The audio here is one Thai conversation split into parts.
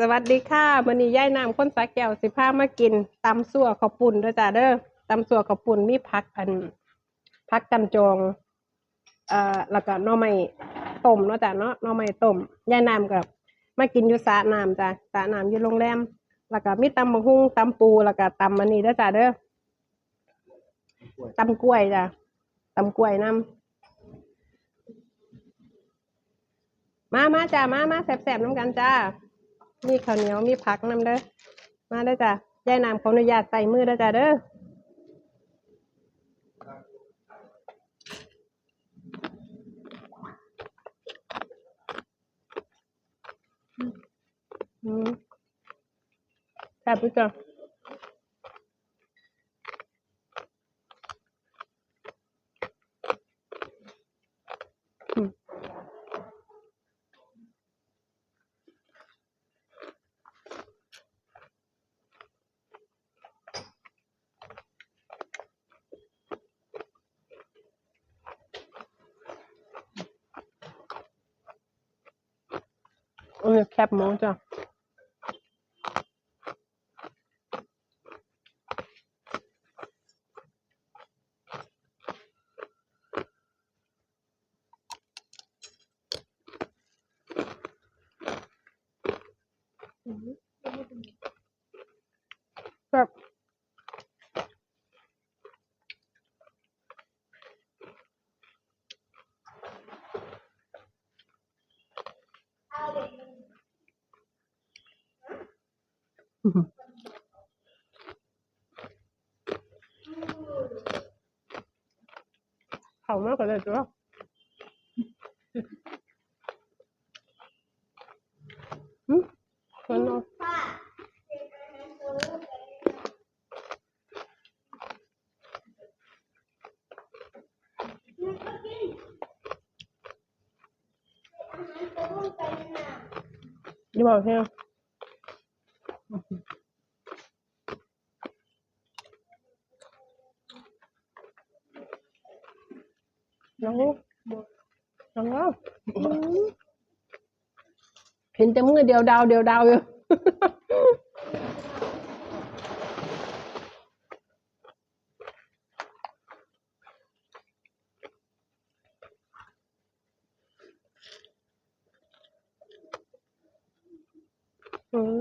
สวัสดีค่ะมันนี้ย่ายน้ำข้นสาแก้วสิพามากินตำสั่วข้าวปุ่นด้วยจ้าเด้อตำสั่วข้าวปุ่นมีผักอันผักกันจองเอ่อแล้วก็หน่อไม้ต้มเนาะจ้ะเนาะหน่อไม้ต้มย่ายน้ำกับมากินอยู่สระน้ำจ้ะสระน้ำอยู่โรงแรมแล้วก็มีตำบักหุ่งตำปูแล้วก็ตำมันนี้ด้วยจ้าเด้อตำกล้วยจ้ะตำกล้วยน้ำมามาจ้ามามาแสบๆน้ำกันจ้า มีข้าวเหนียวมีผักน้ำเด้อมาเด้อจ้ะยายน้ำขออนุญาตใส่มือเด้อจ้ะเด้ออืมแซ่บพี่จ้ะอืม เออแคบหมูจ้ะ แบบ เขามากกว่าเลยจ้ะอืมคนเนาะ อย่าบอกเพียงน้องน้องแล้ว เห็นแต่มือเดียวดาวเดียวดาวอยู่ อืม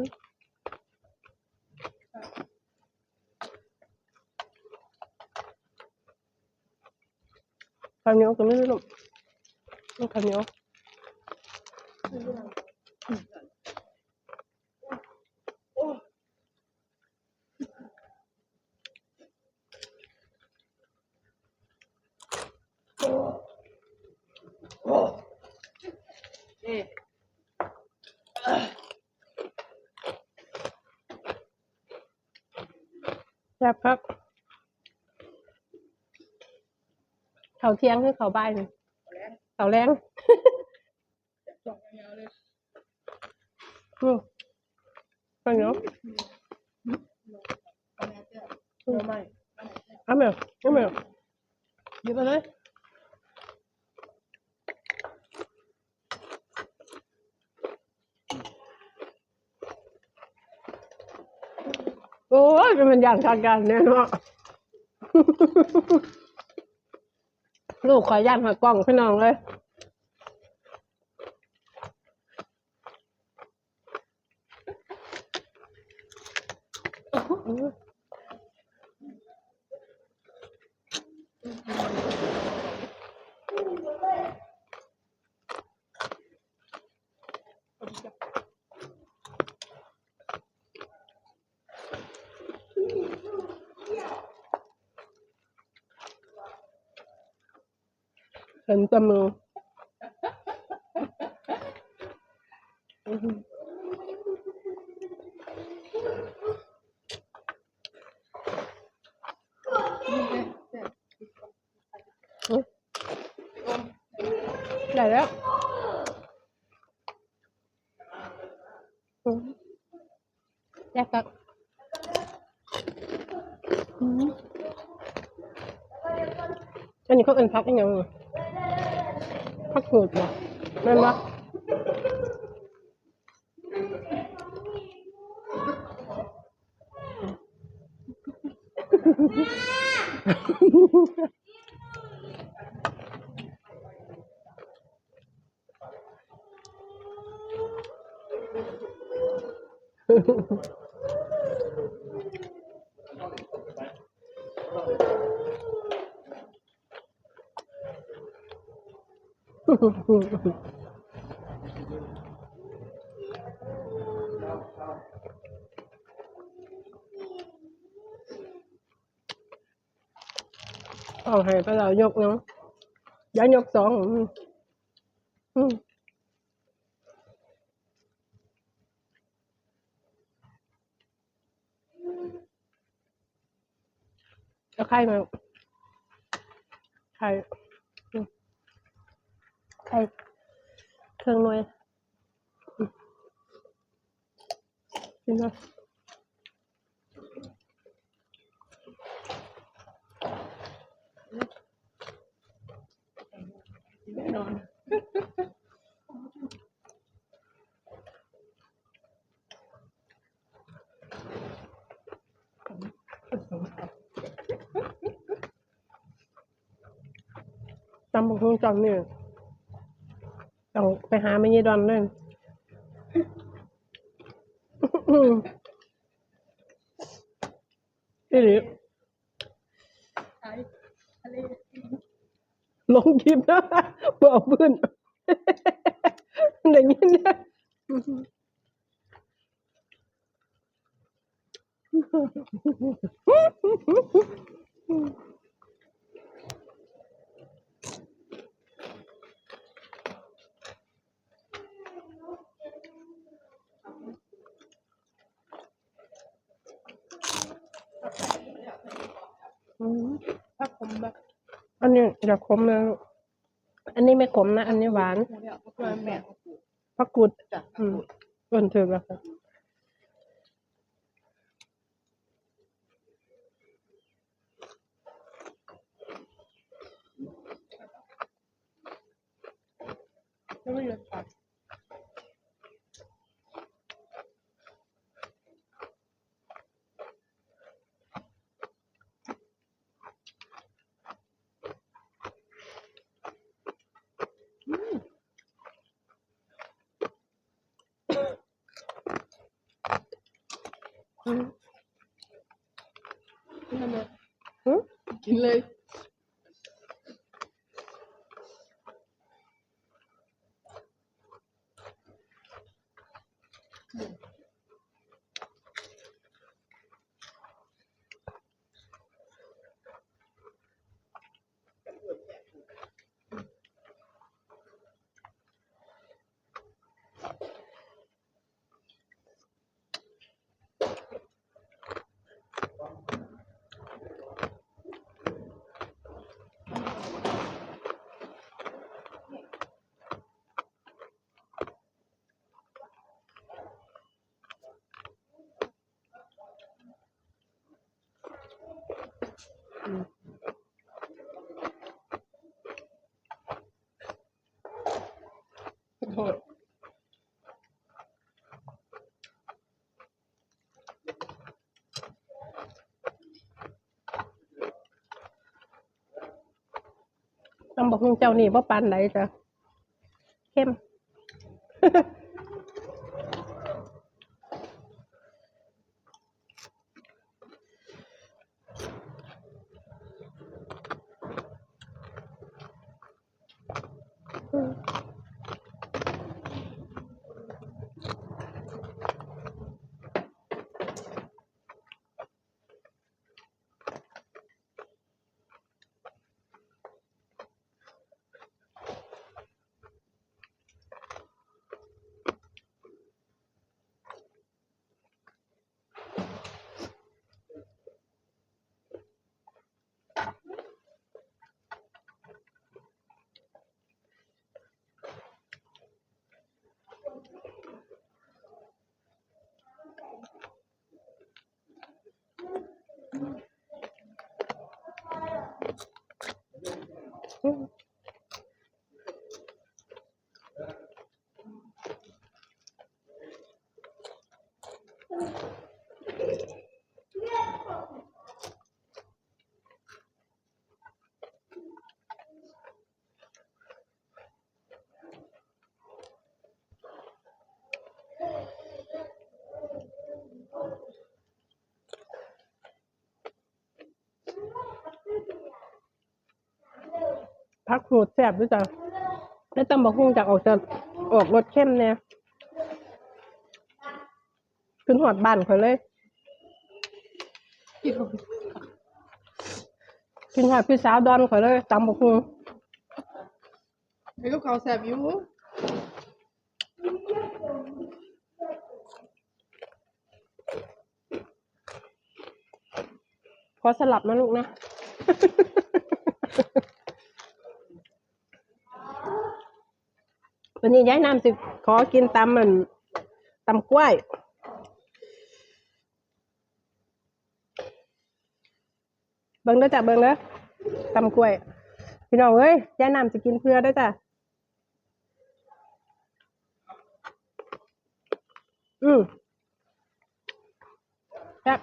ข้าวเห นียวก็ไม่รู้ลูกลูกข้าวเหนียวแซ่บครับ เขาเที่ยงคือเขาบ่ายนี่เขาแรง อืมข้าวเหนียวเอาไหมเอาไหมหยิบมาเลยโอ้ยมันอย่างทางการเนี่ยเนาะลูกขอย่านหากล้องพี่น้องเลย เห็นแต่มืออื้อหืออุ๊ยไผักกูดบ่แม่นบ่ เอาให้ไปแล้วยกเนาะอย่ายกสองอืมอืมเอา ไข่มาไข่อืมไข่เครื่องหน่วยอืมกินเลยแน่นอนตำบักหุ่งจอมเนี่ย ต้องไปหาไม่ยีดอนเลยอืมอีหลีใช่ทะเลลงคลิปนะบอกเพื่อนอย่างนี้นะ อืมถ้าผมแบบอันนี้อย่าขมนะลูกอันนี้ไม่ขมนะ อันนี้หวานผมอยากก็คือแม่พักกุดจัดอืมต้นถือแล้วค่ะไม่ไม่เลยค่ะอื มนี่ทำไมอืมกินเลยโทษตำบักหุ่งเจ้านี่บ่ปานไหนจ้ะ Mm-hmm. พักหูดแซ่บด้วยจ้ะแล้วตำบักหุ่งจากออกจะออกรสเข้มเนี่ยขึ้นหอดบ้านเขาเลยกินกินหอดพี่สาวดอนเขาเลยตำบักหุ่งไอ้กับเขาวแสบอยู่ขอสลับนะลูกนะ วันนี้ย้ายน้ำสิขอกินตำมันตำกล้วยเบิ่งเด้อจ้ะเบิ่งเด้อตำกล้วย พี่น้องเอ้ยย้ายน้ำสิกินเพื่อเด้อจ้ะอืมแซ่บ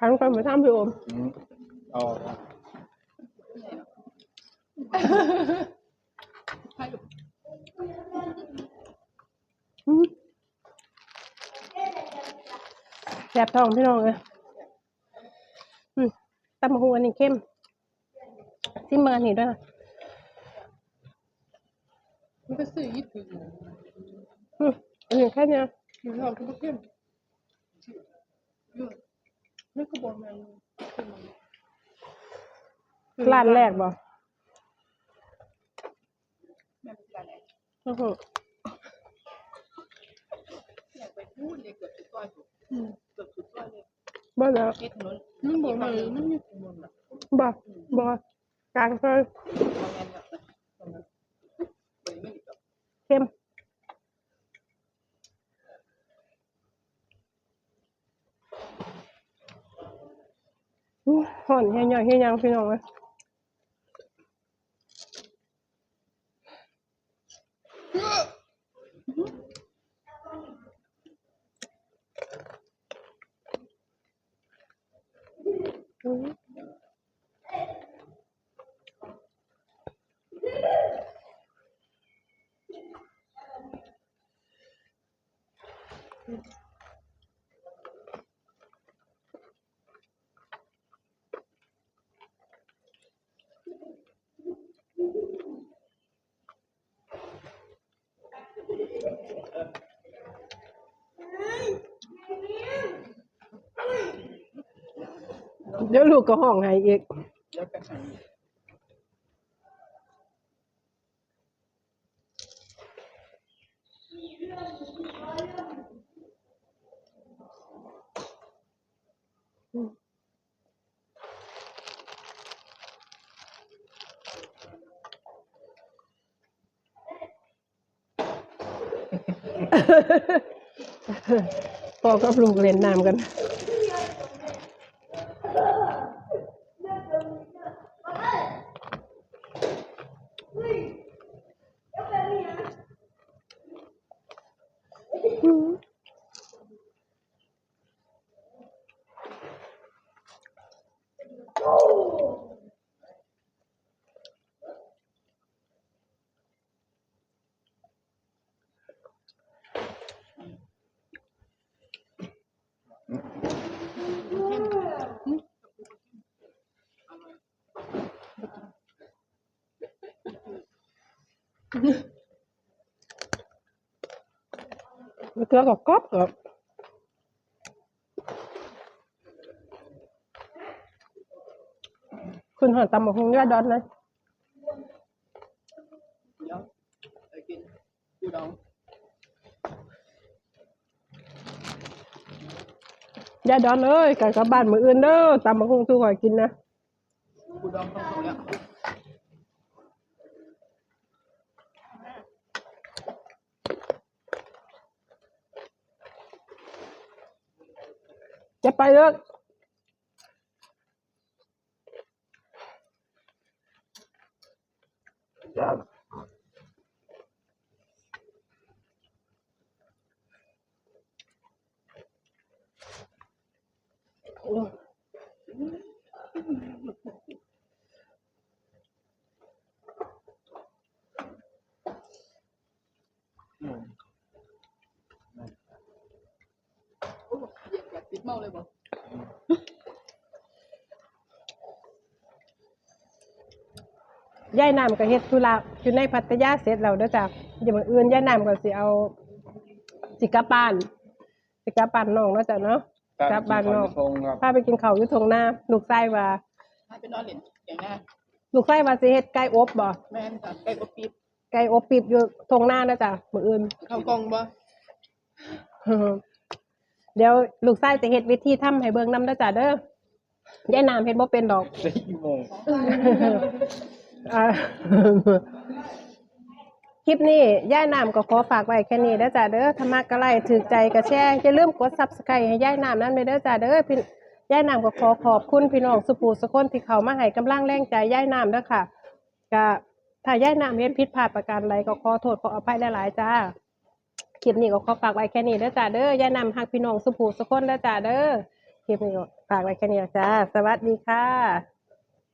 หันไปเหมือนทำพี่โอมเอาแสบท้องพี่น้องเลยตำบักหัวนี่เข้มซิมเบอร์นี่ด้วยนะมันก็ซื้อยี่สิบอืมอันนี้แค่เนี้ยอยู่ชอบทุกเข้มเยอะ ไม่ก็บอกมันร้านแรกบ่แม่เป็นร้านไหนอื้อหืออยากไปพูดเลยเกือบทุกซอยถูกเกือบทุกซอยเลยบ่แล้วเฮ็ดถนนมันบอกมันมันมีถนนอะบ่บ่กลางซอยบางงานแบบตรงนั้นบริเวณนี้ก็เข้ม ห่อนเฮียยังเฮียยังพี่น้องเลยอืม เดี๋ยวลูกก็ห้องให้อีกเดี๋ยวกันให้พ่อกับลูกเล่นน้ำกัน มันเกลือกับกรอบครับคุณหอดตำบักหุ่งยอดดอนเลยเดี๋ยวไปกินกูดองยาดอนเอ้ยไก่กลับบ้านมืออื่นเด้อตำบักหุ่งสู้ข่อยกินนะกูดองต้องส่งแล้ว จะไปเลิก แบบติดเมาเลยบ่ย่ายน้ำก็เฮ็ดธุระอยู่ในพัทยาเสร็จแล้วเด้อจ้ะเดี๋ยวมื้ออื่นย่ายน้ำก็สิเอาสิกลับบ้านสิกลับบ้านน้องเนาะจ้ะเนาะกลับบ้านน้องทงครับพาไปกินข้าวอยู่ทงนาลูกไส้ว่าให้ไปนอนเล่นอย่างหน้าลูกไส้ว่าสิเฮ็ดไก่อบบ่แม่นค่ะไก่อบปี๊บไก่อบปีบอยู่ทงนาเด้อจ้ะมื้ออื่นเข้ากล่องบ่ เดี๋ยวลูกไส้จะเฮ็ดวิธีทำให้เบิ่งนำเด้อจ้ะเด้อย่ายน้ำเฮ็ดบ่เป็นดอกสี่โมงอ่าคลิปนี้ย่ายน้ำก็ขอฝากไว้แค่นี้เด้อจ้าเด้อถ้ามักก็ไลถือใจก็แชร์อย่าลืมกด Subscribe ให้ย่ายน้ำนั้นไปเด้อจ้าเด้อพี่ย่ายน้ำก็ขอขอบคุณพี่น้องสุภูสุคนที่เขามาให้กำลังแรงใจย่ายน้ำเด้อค่ะก็ถ้าย่ายน้ำเฮ็ดผิดพลาดประการใดก็ขอโทษขออภัยหลายๆจ้า คลิปนี้ก็ขอฝากไว้แค่นี้เด้อจ้าเด้อย่ายนำฮักพี่น้องสุภูสุคนเด้อจ้าเด้อคลิปนี้ก็ฝากไว้แค่นี้จ้าสวัสดีค่ะ